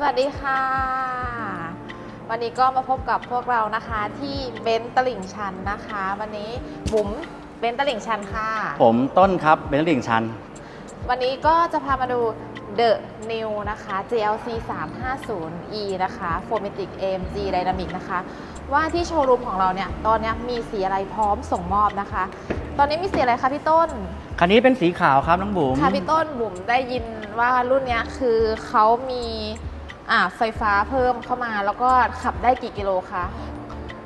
สวัสดีค่ะ วันนี้ก็มาพบกับพวกเรานะคะที่เบนซ์ตลิ่งชันนะคะ วันนี้บุ๋มเบนซ์ตลิ่งชันค่ะ ผมต้นครับเบนซ์ลิงชันวันนี้ก็จะพามาดู The New นะคะ GLC 350e นะคะ f o r m a t i c AMG Dynamic นะคะ ว่าที่โชว์รูมของเราเนี่ย ตอนเนี้ยมีสีอะไรพร้อมส่งมอบนะคะ ตอนนี้มีสีอะไรคะพี่ต้น คันนี้เป็นสีขาวครับน้องบุ๋ม ค่ะพี่ต้นบุ๋มได้ยินว่ารุ่นเนี้ยคือเขามี อ่าไฟฟ้าเพิ่มเข้ามาแล้วก็ขับได้กี่กิโลคะ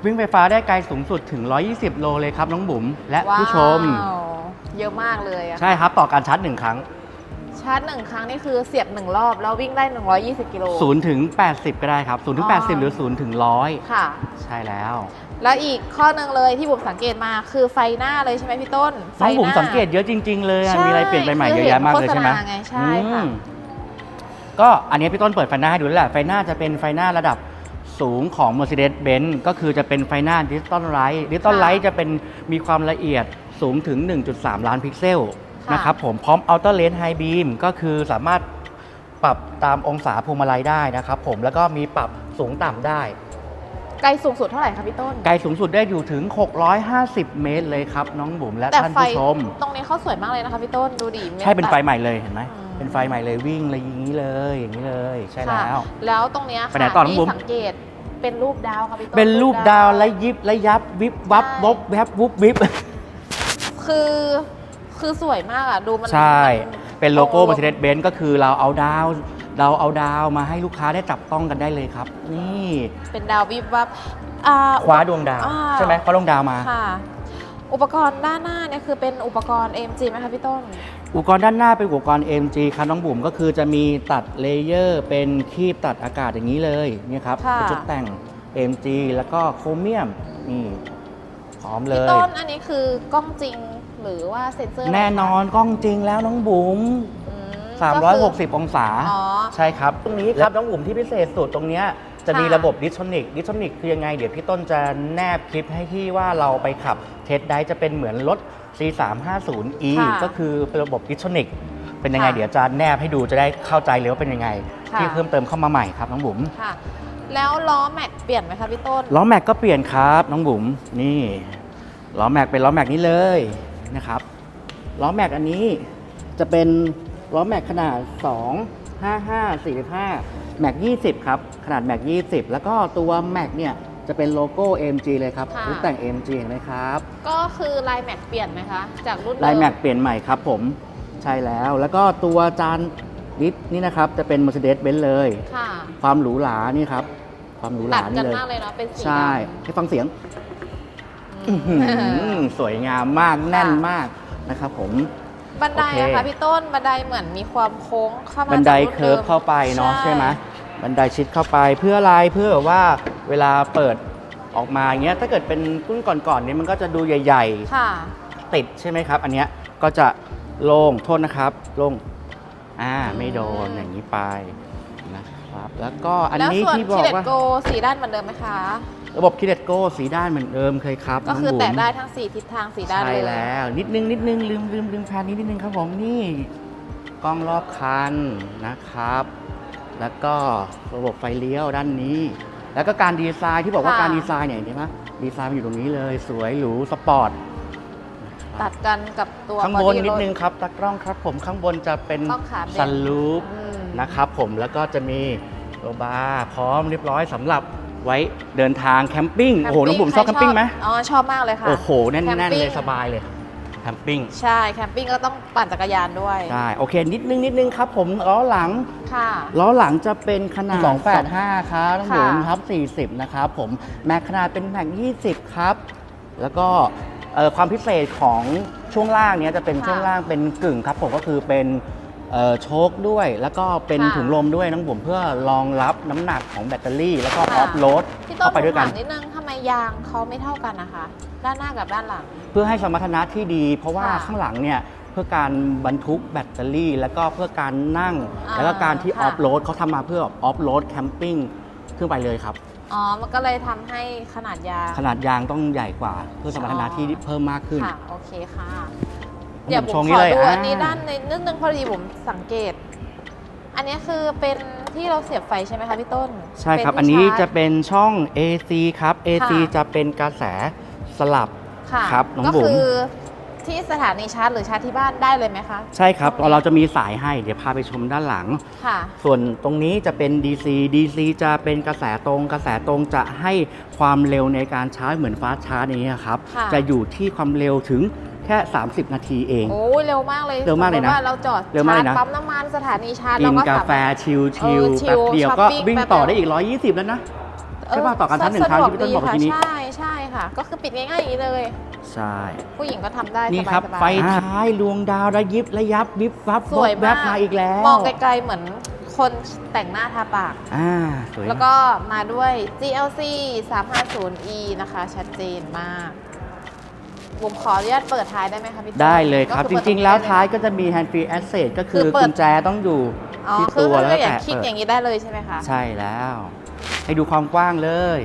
วิ่งไฟฟ้าได้ไกลสูงสุดถึง 120 โลเลยครับน้องบุ๋มและผู้ชม ว้าวเยอะมากเลยอะใช่ครับต่อการชาร์จหนึ่งครั้ง ชาร์จหนึ่งครั้งนี่คือเสียบหนึ่งรอบแล้ววิ่งได้ 120 กิโล 0 ถึง 80 ก็ได้ครับ 0 ถึง อ๋อ 80 หรือ 0 ถึง ค่ะ 100 ใช่แล้ว แล้วอีกข้อหนึ่งเลยที่บุ๋มสังเกตมาคือไฟหน้าเลยใช่ไหมพี่ต้นน้องบุ๋มไฟหาสังเกตเยอะจริง ๆ เลยอะใช่มีอะไรเปลี่ยนไปใหม่คือเยอะแยะมากเลยใช่ไหมเห็นโฆษณาไงใช่ค่ะ อืม ก็อันนี้พี่ต้นเปิดไฟหน้าให้ดูแล้วแหละไฟหน้าจะเป็นไฟหน้าระดับสูงของ Mercedes-Benz ก็คือจะเป็นไฟหน้าดิจิตอลไลท์ดิจิตอลไลท์จะเป็นมีความละเอียดสูงถึง 1.3 ล้านพิกเซลค่ะนะครับผมพร้อม Outer Lens High Beam ก็คือสามารถปรับตามองศาพวงมาลัยได้นะครับผมแล้วก็มีปรับสูงต่ำได้ ไกลสูงสุดเท่าไหร่คะพี่ต้น ไกลสูงสุดได้อยู่ถึง 650 เมตรเลยครับ น้องบุ๋มและแต่ท่านไฟผู้ชม ตรงนี้เขาสวยมากเลยนะคะพี่ต้นดูดิม็ดใช่เป็นไฟแบบใหม่เลยเห็นไหมอืม เป็นไฟใหม่เลยวิ่งเลยอย่างนี้เลยอย่างนี้เลยใช่ค่ะแล้ว แล้วตรงเนี้ยไปไหนค่ะต่อน้องบุ๋มที่สังเกตเป็นรูปดาวค่ะพี่ต้น เป็นรูปดาวและยิบและยับวิบวับใช่ วบแวบวุบวิบ คือคือสวยมากอะ ดูมันใช่ มันเป็นโลโก้โอ้ Mercedes-Benz ก็คือเราเอาดาว เราเอาดาวมาให้ลูกค้าได้จับต้องกันได้เลยครับ นี่เป็นดาววิบวับอ่า คว้าดวงดาว อ่า ใช่ไหมคว้าดวงดาวมา ค่ะ อุปกรณ์ด้านหน้าเนี่ยคือเป็นอุปกรณ์ AMG ไหมคะพี่ต้น อุปกรณ์ด้านหน้าเป็นอุปกรณ์ AMG ครับน้องบุ๋มก็คือจะมีตัดเลเยอร์เป็นคีบตัดอากาศอย่างนี้เลยเนี่ยครับค่ะ เป็นชุดแต่ง AMG แล้วก็โครเมียมนี่พร้อมเลพี่ย ต้นอันนี้คือกล้องจริงหรือว่าเซ็นเซอร์ะไรคะแน่นอนกล้องจริงแล้วน้องบุ๋มอืมก็คือ360 องศา อ๋อ ใช่ครับ ตรงนี้ครับน้องบุ๋มที่พิเศษสุดตรงเนี้ย จะมีค่ะระบบดิสโทนิกดิสโทนิกคือยังไง เดี๋ยวพี่ต้นจะแนบคลิปให้ที่ว่าเราไปขับเทสได้จะเป็นเหมือนรถ C350e ค่ะ ก็คือเป็นระบบดิสโทนิกเป็นยังไง ค่ะเดี๋ยวจะแนบให้ดูจะได้เข้าใจเลยว่าเป็นยังไง ค่ะ ที่เพิ่มเติมเข้ามาใหม่ครับน้องบุ๋มค่ะ แล้วล้อแม็กเปลี่ยนไหมคะพี่ต้น ล้อแม็กก็เปลี่ยนครับน้องบุ๋มนี่ล้อแม็กเป็นล้อแม็กนี้เลยนะครับล้อแม็กอันนี้จะเป็นล้อแม็กขนาด 2 55 45 แม็ก20 ครับ ขนาดแม็ก20 แล้วก็ตัวแม็กเนี่ย จะเป็นโลโก้ AMG เลยครับค่ะ รุ่นแต่ง AMG เห็นไหมครับก็คือลายแม็กเปลี่ยนไหมคะ จากรุ่นเดิลายแม็กเปลี่ยนใหม่ครับผมใช่แล้ว แล้วก็ตัวจานลิฟนี่นะครับ จะเป็น Mercedes-Benz เลย ค่ะความหรูหรานี่ครับ ความหรูหตัราดนี่กันเลย มากเลยเนาะเป็นสีใช่ดำให้ฟังเสียง อือื้อมหือสวยงามมากแน่นมากนะครับผม บันไดโอเคอะคะพี่ต้นบันไดเหมือนมีความโค้งเข้ามาบันไดจากรุ่เคิร์ฟดิมเข้าไปเนาะใช่ไหมบันไดชิดเข้าไปเพื่ออะไรเพื่อแบบว่าเวลาเปิดออกมาอย่างเงี้ยถ้าเกิดเป็นรุ่นก่อนๆนี้มันก็จะดูใหญ่ค่ะๆติดใช่ไหมครับ อันเนี้ยก็จะโล่งโทษนะครับโล่งอ่าไม่โดนอย่างนี้ไปนะครับ แล้วก็อันแล้วนี้ส่วนที่บทีอกเด็ดว่าโกสีด้านเหมือนเดิมไหมคะ ระบบคิเลตโก้สีด้านเหมือนเดิมเคยครับก็คือน้งบุ๋มแตะได้ทั้งสีทิศทางสีด้านใช่เลยแล้ว นิดนึงนิดนึงลืมลืมลืมแพนนี้นิดนึงครับผมนี่กล้องรอบคันนะครับ แล้วก็ระบบไฟเลี้ยวด้านนี้ แล้วก็การดีไซน์ที่บอกว่าค่ะ การดีไซน์เนี่ยเห็นไหมดีไซน์มันอยู่ตรงนี้เลย สวยหรูสปอร์ตตัดกันกับตัว ข้างบน body นิด roll นึงครับตากล้องครับผมข้างบนจะเป็นกล้องขาเบน ซันลูป อืม นะครับผมแล้วก็จะมีโรบาร์พร้อมเรียบร้อยสำหรับ ไว้เดินทางแคมปิ้งโอ้โหน้องบุ๋มชอบแคมปิ้งไหมอ๋อชอบมากเลยค่ะโอ้โหแน่นแคมๆปิ้งเลยสบายเลยแคมปิ้งใช่แคมปิ้งก็ต้องปั่นจักรยานด้วยใช่โอเค นิดนึงนิดนึงครับ ผมล้อหลังค่ะล้อหลังจะเป็นขนาด 285 ครับน้องค่ะบุ๋มครับ 40 นะครับผมแม็กขนาดเป็นแม็ก20 ครับ แล้วก็เอ่อความพิเศษของช่วงล่างเนี้ยจะเป็นช่วงล่างเป็นกึ่งครับผมก็คือเป็นเอ่อ โชคด้วย แล้วก็เป็นถุงลมด้วยน้องบุ๋มเพื่อรองรับน้ำหนักของแบตเตอรี่ แล้วก็ออฟโรดพี่ต้นเข้าไปด้วยกันถามนิดนึงทำไมยางเขาไม่เท่ากันนะคะ ด้านหน้ากับด้านหลัง เพื่อให้สมรรถนะที่ดี เพราะว่าค่ะข้างหลังเนี่ยเพื่อการบรรทุกแบตเตอรี่ แล้วก็เพื่อการนั่ง อ่าแล้วก็การที่อค่ะ อฟโรดเขาทำมาเพื่อออฟโรดแคมปิ้งขึ้นไปเลยครับ อ๋อ มันก็เลยทำให้ขนาดยาง ขนาดยางต้องใหญ่กว่า เพื่อสมรรถนะที่เพิ่มมากขึ้น ค่ะ โอเคค่ะผม เดี๋ยวผมชงขนี้อเลยดูอ่าอันนี้ด้านในนิดนึงพอดีผมสังเกต อันนี้คือเป็นที่เราเสียบไฟใช่ไหมคะพี่ต้นใช่ครับ เป็อันนี้ที่ชาจะร์เป็นช่อง AC ครับ AC ค่ะ จะเป็นกระแสสลับ ค่ะครับน้องก็บุ๋ม คือที่สถานีชาร์จหรือชาร์จที่บ้านได้เลยไหมคะ ใช่ครับ เราจะมีสายให้เดี๋ยวพาไปชมด้านหลัง ค่ะ ส่วนตรงนี้จะเป็น DC DC จะเป็นกระแสตรง กระแสตรงจะให้ความเร็วในการชาร์จเหมือนฟาสต์ชาร์จอย่างนี้ยครับ ค่ะ จะอยู่ที่ความเร็วถึงแค่ 30 นาทีเอง โอ้ยเร็วมากเลยเร็วมากเลยนะสติว่าเราจอดเร็วมากเลยนะชร์จปั๊มน้ำมันสถานีชาร์จกิเรานก็กาสามแฟารถ ชิลเอชิลอชิลแป๊บเดียวก็ช้อปปิ้งวิ่งแป๊บต่อเดียว ได้อีก 120 แล้วนะ ใช่ป่ะต่อการทันหนึ่งครั้งที่พี่ต้นบอกเมื่อกี้นี้ใช่ใช่ค่ะ ก็คือปิดง่ายๆอย่างนี้เลย ใช่ ผู้หญิงก็ทำได้นี่ครับสบายๆไฟท้ายดวงดาวระยิบระยับวิบวับสวยแวมาบกมาอีกแล้วมองไกลๆเหมือนคนแต่งหน้าทาปาก อ่าสวยแล้วก็มาด้วย GLC 350e นะคะ ชัดเจนมาก ผมขออนุญาตเปิดท้ายได้ไหมคะพี่ต้นได้เลยครับก็จอเปิดริง ๆ แล้วตนี้ท้ายได้ก็จะมี hand free access ก็คือคือเปิดกุญแจต้องอยู่อ๋อที่คือตัวถ้าแล้วเราก็อยากแตะคลิกเปิดอย่างนี้ได้เลยใช่ไหมคะ ใช่แล้ว ให้ดูความกว้างเลย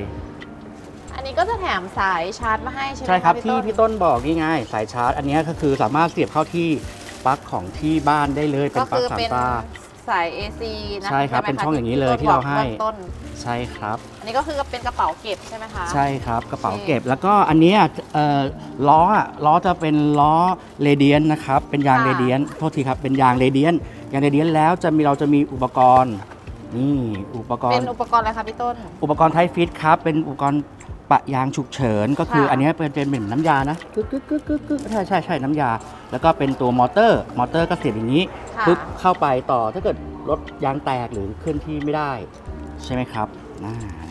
อันนี้ก็จะแถมสายชาร์จมาให้ใช่ไหมใช่ครับะที่พี่ต้นบอกนี่ไงสายชาร์จ อันนี้ก็คือสามารถเสียบเข้าที่ปลั๊กของที่บ้านได้เลยเป็นก็ปลั๊คืกอสามเป็นตาสาย AC นะใช่ครับไหมะเป็นช่องอย่างนี้เลยต้ที่เราให้บอกบื้องต้นใช่ครับอั นนี้ก็คือเป็นกระเป๋าเก็บใช่ไหมคะ ใช่ครับกระเป๋าโอเคเก็บแล้วก็อันเนี้ยเอ่อล้ออะล้อจะเป็นล้อเรเดียนนะครับเป็นยางเรเดียนโทษทีครับเป็นยางเรเดียนยางเรเดียนแล้วจะมีเราจะมีอุปกรณ์นี่อุปกรเป็ณ์นอุปกรณ์อะไรคะพี่ต้น อุปกรณ์ไทฟิตครับเป็นอุปกรณ์ปะยางฉุกเฉิน ก็คือค่ะ อันเนี้ยเป็นเป็นเหมือนน้ำยานะกึกกึกกึกกึกกึกใช่ใช่ใช่น้ำยา แล้วก็เป็นตัวมอเตอร์ มอเตอร์ก็เสียบอย่างนี้ค่ะปึ๊บเข้าไปต่อถ้าเกิดรถยางแตกหรือเคลื่อนที่ไม่ได้ ใช่ไหมครับน่านั่นแหละ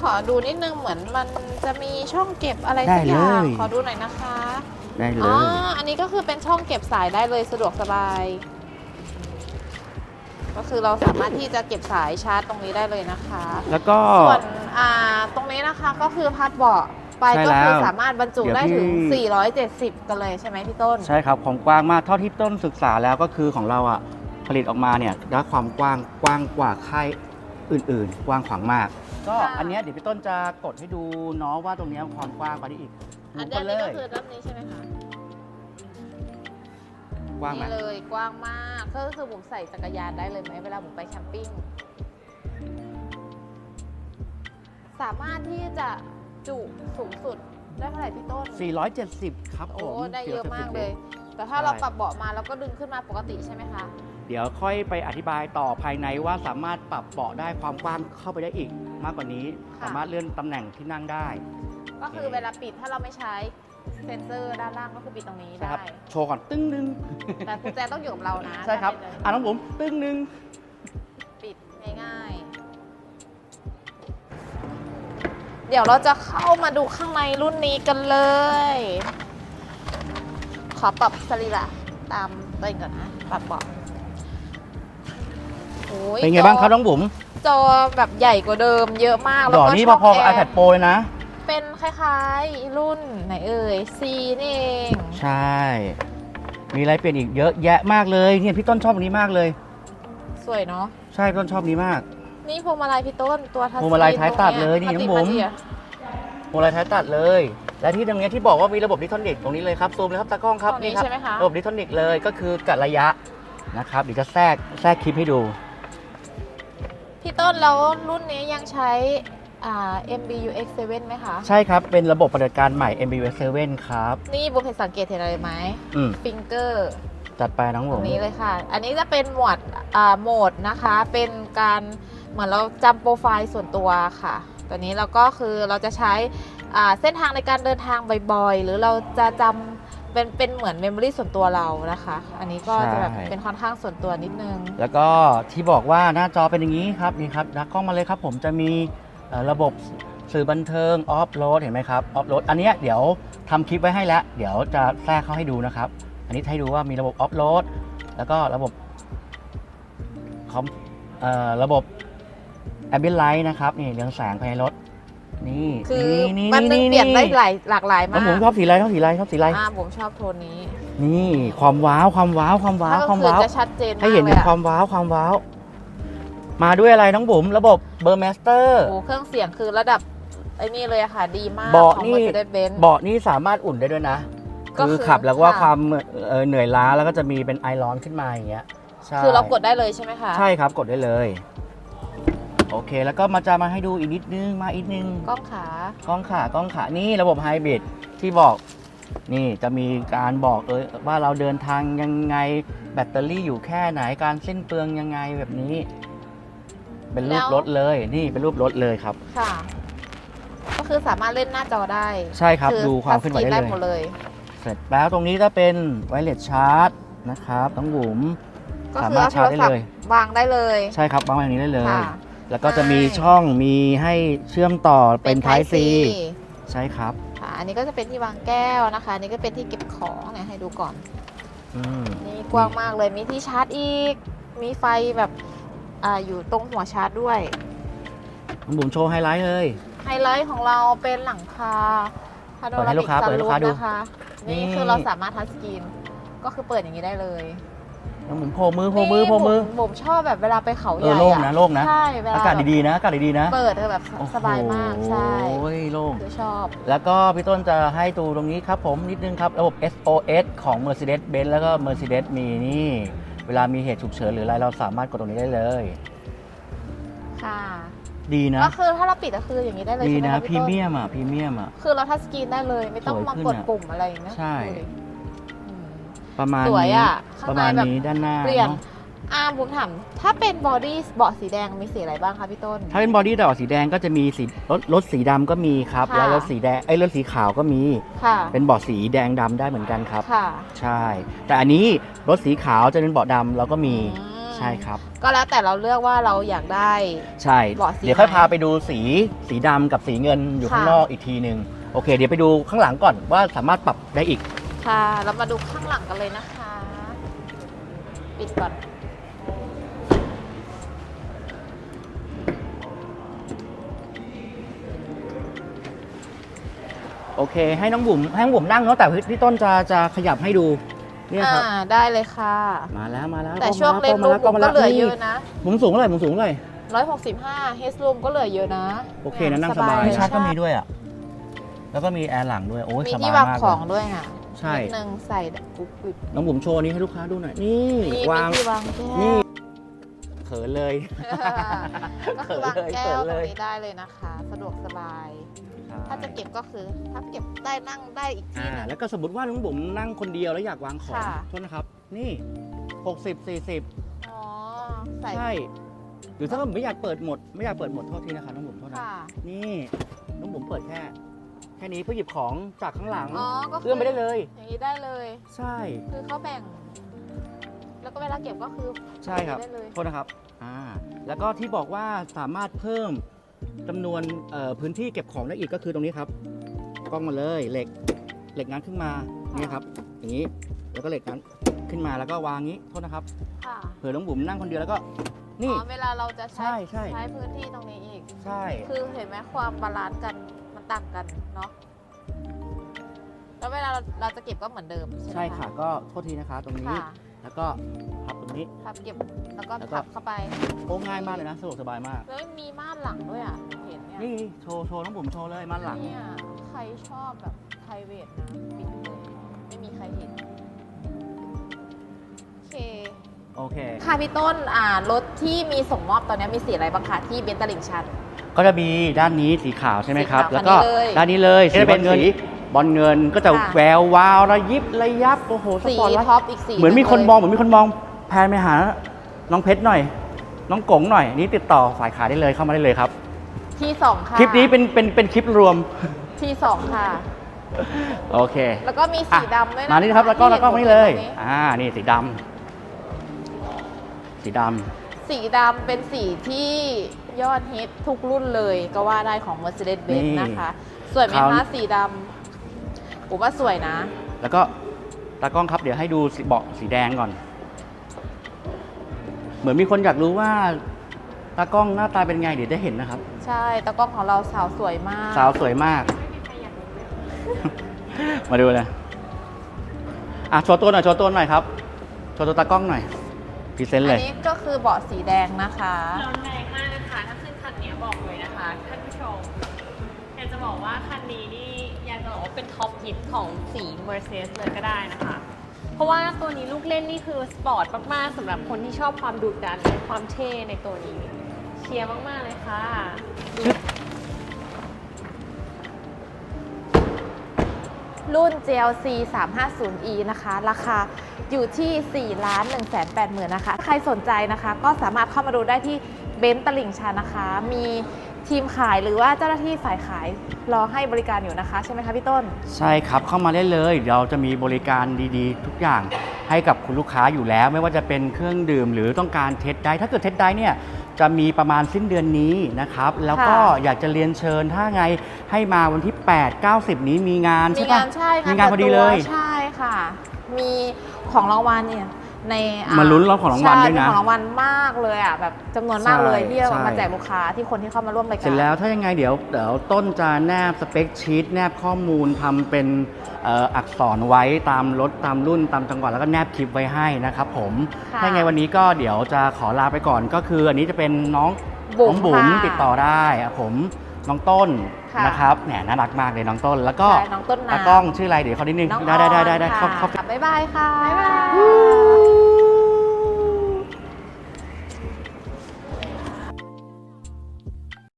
ขอดูนิดนึงเหมือนมันจะมีช่องเก็บอะไรได้สักอย่างเลย ขอดูหน่อยนะคะ ได้เลอ๋อ ย อันนี้ก็คือเป็นช่องเก็บสายได้เลยสะดวกสบาย ก็คือเราสามารถที่จะเก็บสายชาร์จตรงนี้ได้เลยนะคะ แล้วก็ ส่วนอ่าตรงนี้นะคะก็คือพัดเบาะไปใช่ก็คือแล้วสามารถบรรจุเดี๋ยวได้ถึง พี่ 470 กันเลยใช่ไหมพี่ต้น ใช่ครับของกว้างมากเท่าที่ต้นศึกษาแล้วก็คือของเราอะผลิตออกมาเนี่ยได้ความกว้างกว้างกว่าค่าย อื่น ๆ กว้างขวางมาก ก็ค่ะอันเนี้ยเดี๋ยวพี่ต้นจะกดให้ดูเนาะว่าตรงเนี้ยความกว้างกว่านี้อีกดูอันกันเลนี้ก็ย คือด้านนี้ใช่ไหมคะกว้างไหมนี่เลยกว้างมากก็คือผมใส่จักรยานได้เลยไหมเวลาผมไปแคมปิ้ง สามารถที่จะจุสูงสุดได้เท่าไหร่พี่ต้น 470 ครับผโอ้ มได้เยอะมาก470เลย แต่ถ้าใช่เราปรับเบาะมาแล้วก็ดึงขึ้นมาปกติใช่ไหมคะ เดี๋ยวค่อยไปอธิบายต่อภายในว่าสามารถปรับเบาะได้ความกว้างเข้าไปได้อีก มากกว่านี้ ค่ะ สามารถเลื่อนตำแหน่งที่นั่งได้ ก็คือเวลาปิดถ้าเราไม่ใช้เซ็นเซอร์ด้านล่างก็คือปิดตรงนี้ใช่ครับได้โชว์ก่อน ตึ้งนึง แต่กุญแจต้องอยู่กับเรานะใช่ครับถ้าเป็นอะน้องผม ตึ้งนึง ปิดง่ายๆ เดี๋ยวเราจะเข้ามาดูข้างในรุ่นนี้กันเลย ขอปรับสรีระตามตัวเองก่อนนะ ปรับเบาะ โอ้ยเป็นไงบ้างครับน้องบุ๋มจอแบบใหญ่กว่าเดิมเยอะมากหแล้วล่อก็นี่ช่องพอๆกับแอร์ iPad Pro เลยนะ เป็นคล้ายๆ รุ่นไหนเอ่ย C นี่เองใช่ มีอะไรเปลี่ยนอีกเยอะแยะมากเลยเนี่ยพี่ต้นชอบอันนี้มากเลย สวยเนาะใช่พี่ต้นชอบนี้มาก นี่พวงมาลัยพี่ต้นตัวทัชพวงมาลัยท้ายตัดเลยนี่ตรงน้องบุ๋มาติาโมลายท้ายตัดเลย และที่ตรงเนี้ยที่บอกว่ามีระบบดิทอนิกตรงนี้เลยครับซูมเลยครับตากล้องครับตรงนี้ครัใช่ไหมคะ ระบบดิทอนิกเลยก็คือกัดระยะนะครับเดี๋ยวจะแทรกแทรกคลิปให้ดูพี่ ต้นแล้วรุ่นนี้ยังใช้อ่า MBU X7 ไหมคะ ใช่ครับ เป็นระบบปฏิบัติการใหม่ MBUX 7 ครับ นี่บุฟเห็นสังเกตเห็นอะไรไหมอืมฟิงเกอร์จัดไปน้องตผรงมนี้เลยค่ะ อันนี้จะเป็นหมวดอ่าโหมดนะคะ เป็นการเหมือนเราจำโปรไฟล์ส่วนตัวค่ะ ตัวนี้เราก็คือเราจะใช้อ่าเส้นทางในการเดินทางบ่อยๆ หรือเราจะจำ เป็นเป็นเหมือนเมมโมรีส่วนตัวเรานะคะ อันนี้ก็จะแบบเป็นค่อนข้างส่วนตัวนิดนึง แล้วก็ที่บอกว่าหน้าจอเป็นอย่างนี้ครับนี่ครับนักกล้องมาเลยครับ ผมจะมีเอ่อระบบสื่อบันเทิงออฟโหลดเห็นไหมครับออฟโหลดอันเนี้ยเดี๋ยวทำคลิปไว้ให้แล้ว เดี๋ยวจะแทรกเข้าให้ดูนะครับ อันนี้ให้ดูว่ามีระบบออฟโหลดแล้วก็ระบบคอมเอ่อระบบแอมเบียนไลท์นะครับนี่เรืองแสงภายในรถ นี่คือนี่มันนึงเปลี่ยนได้หลายหลากหลายน้อมางผมกชอบสีอะไรชอบสีอะไรชอบสีอะไรอ่าผมชอบโทนนี้ นี่ความว้าวความว้าวความว้าวถ้าความก็คือว้าวจะชัดเจนมากให้เห็นเลถึยงควาอะมว้าวความว้าวมาด้วยอะไรน้องบุ๋มระบบเบอร์แมสเตอร์โอ้เครื่องเสียงคือระดับไอ้นี่เลยอะค่ะดีมากเบาะของนี่ Mercedes-Benz เบาะนี่สามารถอุ่นได้ด้วยนะก็คือคือขับแล้วว่าค่ะความเอ่อเหนื่อยล้าแล้วก็จะมีเป็นไอร้อนขึ้นมาอย่างเงี้ยใช่คือเรากดได้เลยใช่ไหมคะ ใช่ครับกดได้เลย โอเค แล้วก็มาจะมาให้ดูอีกนิดนึงมาอีกนิดนึงกล้องขากล้องขากล้องขานี่ระบบไฮบริดที่บอกนี่จะมีการบอกเออว่าเราเดินทางยังไงแบตเตอรี่อยู่แค่ไหนการสิ้นเปลืองยังไงแบบนี้ เป็นรูปรถเลยนี่เป็นรูปรถเลยครับ ค่ะ ก็คือสามารถเล่นหน้าจอได้ใช่ครับอดูความเคลื่อนไหวทัชสกรีได้หมดเลยเลย เสร็จแล้วตรงนี้จะเป็นไวเลสชาร์จนะครับต้องบุ๋มก็สาคือมารถเอาโทชาร์รจได้ศัพเลยท์วางได้เลย ใช่ครับวางไว้อย่างนี้ได้เลยค่ะ แล้วก็จะมีใช่ช่องมีให้เชื่อมต่อเป็น Type C ใช่ครับค่ะอันนี้ก็จะเป็นที่วางแก้วนะคะอันนี้ก็เป็นที่เก็บของเนี่ยให้ดูก่อนอืมนี่กว้างมากเลยมีที่ชาร์จอีก มีไฟแบบอ่าอยู่ตรงหัวชาร์จด้วยน้องบุ๋มโชว์ไฮไลท์เลย ไฮไลท์ของเราเป็นหลังคาพาโนเปิดให้ราลูมิกกค้าซัเปิดให้นลูรูกค้าฟดูนะคะนี่นี่คือเราสามารถทัชสกรีนก็คือเปิดอย่างนี้ได้เลย น้องบุ๋มโผล่มือโผล่มือโผล่มือ ผมชอบแบบเวลาไปเขาใหเอญ่อโล่งอะนะโล่งนะ ใช่เวลาอากาศดีๆนะอากาศดีๆนะเปิดแบบสบายมากใช่โอ้ยโล่ง คือชอบ แล้วก็พี่ต้นจะให้ดูตรงนี้ครับผมนิดนึงครับ ระบบ SOS ของ Mercedes-Benz แล้วก็ Mercedes มีนี่ เวลามีเหตุฉุกเฉินหรืออะไรเราสามารถกดตรงนี้ได้เลย ค่ะดีนะ ก็คือถ้าเราปิดก็คืออย่างนี้ได้เลยดีใช่ไหมนะคะพรีพี่ต้นเมียมอะพรีเมียมอะ คือเราทัชสกรีนได้เลย ไม่ต้องสวยมาขึ้นกดอะปุ่มอะไรอย่างเงี้ยใช่ ดูดิอืม ประมาณสวยนี้อะข้างประมาณในแบบนี้ด้านหน้าเปลี่ยน เนาะอ่าบุมถามถ้าเป็นบอดี้เบาะสีแดงมีสีอะไรบ้างคะพี่ต้น ถ้าเป็นบอดี้ดอกสีแดงก็จะมีสีรถรถสีดำก็มีครับ ค่ะ แล้วรถสีแดงไอ้ยรถสีขาวก็มี ค่ะเป็นเบาะสีแดงดำได้เหมือนกันครับ ค่ะ ใช่ แต่อันนี้รถสีขาวจะเป็นเบาะดำเราก็มีอืม ใช่ครับ ก็แล้วแต่เราเลือกว่าเราอยากได้ ใช่ เบาะสีเดี๋ยวค่อยไหนพาไปดูสีสีดำกับสีเงินอยู่ค่ะ ข้างนอกอีกทีหนึ่งโอเค เดี๋ยวไปดูข้างหลังก่อนว่าสามารถปรับได้อีก ค่ะ เรามาดูข้างหลังกันเลยนะคะ ปิดก่อน โอเค ให้น้องบุ๋มให้น้องบุ๋มนั่งเนาะแต่พี่พี่ต้นจะจะขยับให้ดู เนี่ยครับ อ่า ได้เลยค่ะ มาแล้วมาแล้วแต่กล้อช่วงมาเลนล้รูองผมมาก็แล้วเหลือนี่เยอะนะ มุมสูงเท่าไหร่มุมสูงเท่าไหร่165เฮสรูมก็เหลือเยอะนะโอเคนะนั่งสบายเลยชาร์จก็มีด้วยอะ แล้วก็มีแอร์หลังด้วย โอ้ยมีสบายที่วางมากของเลยด้วยอะ ใช่ นิดนึงใส่กุ๊บกุ๊บน้องบุ๋มโชว์นี้ให้ลูกค้าดูหน่อย นี่นี่วางมีที่วางแก้นี่วเขินเลย ก็คือวางแก้วตเขิรนงเลยนี้ได้เลยนะคะ สะดวกสบาย ถ้าจะเก็บก็คือ ถ้าเก็บได้นั่งได้อีกที่อ่าหนึง แล้วก็สมมติว่าน้องบุ๋มนั่งคนเดียวแล้วอยากวางของค่ะ โทษนะครับ นี่ 60 40 อ๋อใส่ใช่ หรือถ้าผมไม่อยากเปิดหมด ไม่อยากเปิดหมดโทษทีนะครับน้องบุ๋มโทษนะ ค่ะ นี่ น้องบุ๋มเปิดแค่ แค่นี้เพื่อหยิบของจากข้างหลังอ๋อก็เอื้อมไปได้เลย อย่างนี้ได้เลย ใช่ คือเขาแบ่ง แล้วก็เวลาเก็บก็คือใช่ครับ ได้เลย โทษนะครับ อ่า แล้วก็ที่บอกว่าสามารถเพิ่มจำนวนเอ่อพื้นที่เก็บของได้อีกก็คือตรงนี้ครับ กล้องมาเลยเหล็กเหล็กงัดขึ้นมาเนี่ยครับ อย่างนี้ แล้วก็เหล็กงัดขึ้นมาแล้วก็วางงี้ โทษนะครับ ค่ะเผื่อน้องบุ๋มนั่งคนเดียวแล้วก็ นี่ อ๋อเวลาเราจะใช้ใช่ใช่ ใช้พื้นที่ตรงนี้อีก ใช่ คือเห็นไหมความบาลานซ์กันมัน ต่างกันเนาะแล้วเวลาเราเราจะเก็บก็เหมือนเดิมใช่ไหมใช่ค่ะ ก็โทษทีนะคะตรงนี้ ค่ะแล้วก็พับตรงนี้ พับเก็บแล้วก็แล้วก็ พับเข้าไป โอ้ง่ายมากเลยนะสะดวกสบายมาก แล้วมีม่านหลังด้วยอะ เห็นเนี่ยนี่โชว์โชว์น้องบุ๋มโชว์เลยมันหลัง เนี่ยใครชอบแบบ p r i v a t นะปิดเลยไม่มีใครเห็น โอเค โอเค ค่ะพี่ต้นอ่ารถที่มีส่งมอบตอนนี้มีสีอะไรบ้างคะที่เบนตลิงชัน ก็จะมีด้านนี้สีขาวใช่ไหมครับ สีขาวแล้วก็คันนี้เลยด้านนี้เลยสีจะเป็นบอลเงินสีบอลเงินก็จะค่ะ แวววาวระยิบระยับโอ้โหสสีปอร์ตไลท์ท็อปอีกสีเหมือนมีคนลยมองเหมือนมีคนมองแพนไปหาน้องเพชรหน่อย น้องกงหน่อยนี่ติดต่อฝ่ายขายได้เลยเข้ามาได้เลยครับ ที่สองค่ะคลิปนี้เป็นเป็นเป็นคลิปรวมที่สองค่ะ โอเค แล้วก็มีสีดำด้วยมานี่นะครับแล้วก็ที่แล้วก็ห็มานี่เลยตรงนี้อ่า นี่สีดำ สีดำ สีดำเป็นสีที่ยอดฮิตทุกรุ่นเลยก็ว่าได้ของ Mercedes-Benz นี่นะคะ สวยไหมคราคะวสีดำผมว่าสวยนะ แล้วก็ตากล้องครับเดี๋ยวให้ดูสีเบาะสีแดงก่อน เหมือนมีคนอยากรู้ว่าตากล้องหน้าตาเป็นไงเดี๋ยวได้เห็นนะครับ ใช่ตากล้องของเราสาวสวยมาก สาวสวยมาก มาดูเลย อะโชว์ตัวหน่อยโชว์ตัวหน่อยครับโชว์ตัวตากล้องหน่อย พรีเซนต์อัเลนยนี้ก็คือเบาะสีแดงนะคะ ร้อนแรงมากนะคะถ้าขึ้นคันนี้บอกเลยนะคะท่านผู้ชมอยากจะบอกว่าคันนี้นี่อยากจะบอกว่าเป็นท็อปฮิตของสี Mercedes เลยก็ได้นะคะ เพราะว่าตัวนี้ลูกเล่นนี่คือสปอร์ตมากๆสำหรับคนที่ชอบความดุดันและความเท่ในตัวนี้ เชียร์มากๆเลยค่ะ รุ่น GLC 350e นะคะ ราคาอยู่ที่4ล้าน1 8 0 0 0 0นะคะ ใครสนใจนะคะก็สามารถเข้ามาดูได้ที่เบนซ์ตลิ่งชันนะคะ มีทีมขายหรือว่าเจ้าหน้าที่ฝ่ายขายรอให้บริการอยู่นะคะ ใช่ไหมคะพี่ต้น ใช่ครับเข้ามาได้เลยเราจะมีบริการดีๆ ทุกอย่างให้กับคุณลูกค้าอยู่แล้ว ไม่ว่าจะเป็นเครื่องดื่มหรือต้องการเทสได้ ถ้าเกิดเทสได้เนี่ย จะมีประมาณสิ้นเดือนนี้นะครับ แล้วก็ค่ะอยากจะเรียนเชิญถ้าไงให้มาวันที่ 8 90 นี้มีงานมีใช่ปะงานใช่มีงานพอดีเลยปิตัวใช่ค่ะ มีของรางวัลเนี่ย ในอ่มาลุ้นรับของรางวัลด้วยนะ ใช่มีของรางวัลมากเลยอะแบบจำนวนมากเลยใช่ที่เราใช่มาแจกลูกค้าที่คนที่เข้ามาร่วมรายการ เสร็จแล้วถ้ายังไงเดี๋ยวเดี๋ยวต้นจะแนบสเปคชีตแนบข้อมูลทำเป็นเอ่ออักษรไว้ตามรถตามรุ่นตามจังหวัดแล้วก็แนบคลิปไว้ให้นะครับผมค่ะ ถ้ายังไงวันนี้ก็เดี๋ยวจะขอลาไปก่อนก็คือ อันนี้จะเป็นน้องบุ๋น้มองบุ๋มค่ะ ติดต่อได้อะผมน้องต้นค่ะนะครับแหมน่ารักมากเลยน้องต้น แล้วก็ใช่น้องต้นน้ำ ตากล้องชื่ออะไรเดี๋ยวเขานิดนึงน้องได้ได้ได้ออนได้ได้ค่ะเขาเขาบ๊ายบายค่ะ บ๊ายบาย